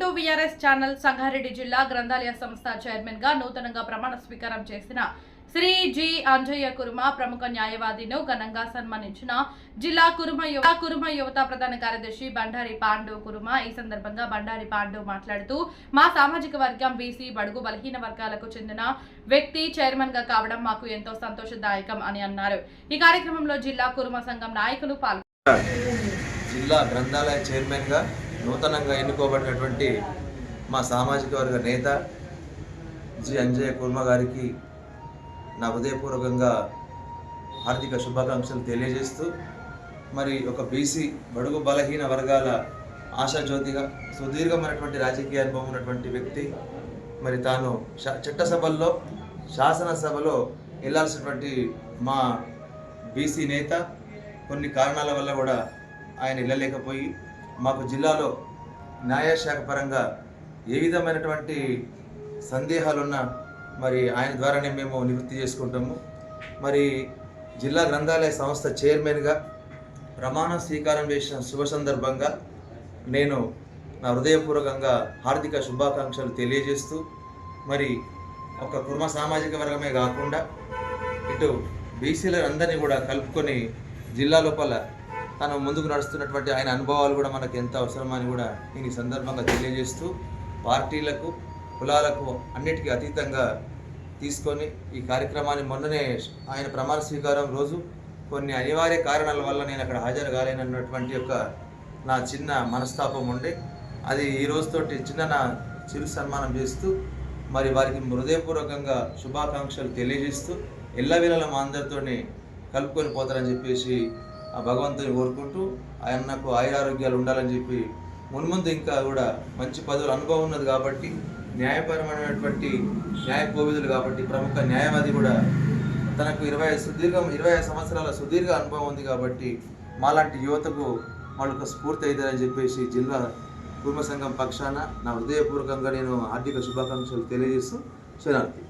To VRS channel Sangareddy జిల్లా గ్రంథాలయ సంస్థ చైర్మన్గా నూతనంగా ప్రమాణ స్వీకారం చేసిన శ్రీ జి అంజయ్య కుర్మ ప్రముఖ న్యాయవాదిను ఘనంగా సన్మానించిన జిల్లా కురుమ యువ కురుమ యువత ప్రధాన కార్యదర్శి బండారి పాండు కురుమ ఈ సందర్భంగా బండారి పాండు మాట్లాడుతూ మా సామాజిక వర్గం బీసీ బడుగు బలహీన వర్గాలకు చెందిన వ్యక్తి చైర్మన్గా కావడం మాకు ఎంతో సంతోషదాయకం అని అన్నారు. ఈ కార్యక్రమంలో జిల్లా కురుమ సంఘం నాయకులు పాల్గొన్నారు జిల్లా గ్రంథాలయ చైర్మన్గా నూతనంగా ఎన్నుకోబడినటువంటి మా సామాజిక వర్గ నేత జి. అంజయ్ కుర్మ గారికి నా హృదయపూర్వకంగా హార్దిక శుభాకాంక్షలు తెలియజేస్తూ మరి ఒక బీసీ బడుగు బలహీన వర్గాల ఆశాజ్యోతిగా సుదీర్ఘమైనటువంటి రాజకీయ అనుభవం ఉన్నటువంటి వ్యక్తి మరి తాను చట్టసభల్లో శాసనసభలో వెళ్ళాల్సినటువంటి మా బీసీ నేత కొన్ని కారణాల వల్ల కూడా ఆయన వెళ్ళలేకపోయి మాకు జిల్లాలో న్యాయశాఖ పరంగా ఏ విధమైనటువంటి సందేహాలున్నా మరి ఆయన ద్వారానే మేము నివృత్తి చేసుకుంటాము. మరి జిల్లా గ్రంథాలయ సంస్థ చైర్మన్గా ప్రమాణ స్వీకారం చేసిన శుభ సందర్భంగా నేను నా హృదయపూర్వకంగా హార్దిక శుభాకాంక్షలు తెలియజేస్తూ మరి ఒక కుర్మ సామాజిక వర్గమే కాకుండా ఇటు బీసీలందరినీ కూడా కలుపుకొని జిల్లా లోపల తను ముందుకు నడుస్తున్నటువంటి ఆయన అనుభవాలు కూడా మనకు ఎంత అవసరమని కూడా నేను ఈ సందర్భంగా తెలియజేస్తూ పార్టీలకు కులాలకు అన్నిటికీ అతీతంగా తీసుకొని ఈ కార్యక్రమాన్ని మొన్ననే ఆయన ప్రమాణ స్వీకారం రోజు కొన్ని అనివార్య కారణాల వల్ల నేను అక్కడ హాజరు కాలేనన్నటువంటి యొక్క నా చిన్న మనస్తాపం ఉండే. అది ఈ రోజుతోటి చిన్న నా చిరు సన్మానం చేస్తూ మరి వారికి హృదయపూర్వకంగా శుభాకాంక్షలు తెలియజేస్తూ ఎల్లవేళలా మా అందరితోనే కలుపుకొని పోతారని చెప్పేసి ఆ భగవంతుని కోరుకుంటూ ఆయనకు ఆయురారోగ్యాలు ఉండాలని చెప్పి మున్ముందు ఇంకా కూడా మంచి పదవులు అనుభవం ఉన్నది కాబట్టి న్యాయపరమైనటువంటి న్యాయ కోవిదులు కాబట్టి ప్రముఖ న్యాయవాది కూడా తనకు ఇరవై సుదీర్ఘ ఇరవై ఐదు సంవత్సరాల సుదీర్ఘ అనుభవం ఉంది కాబట్టి మాలాంటి యువతకు వాళ్ళకు స్ఫూర్తి అవుతుందని చెప్పేసి జిల్లా కుటుంబ సంఘం పక్షాన నా హృదయపూర్వకంగా నేను ఆర్థిక శుభాకాంక్షలు తెలియజేస్తూ శరణార్థి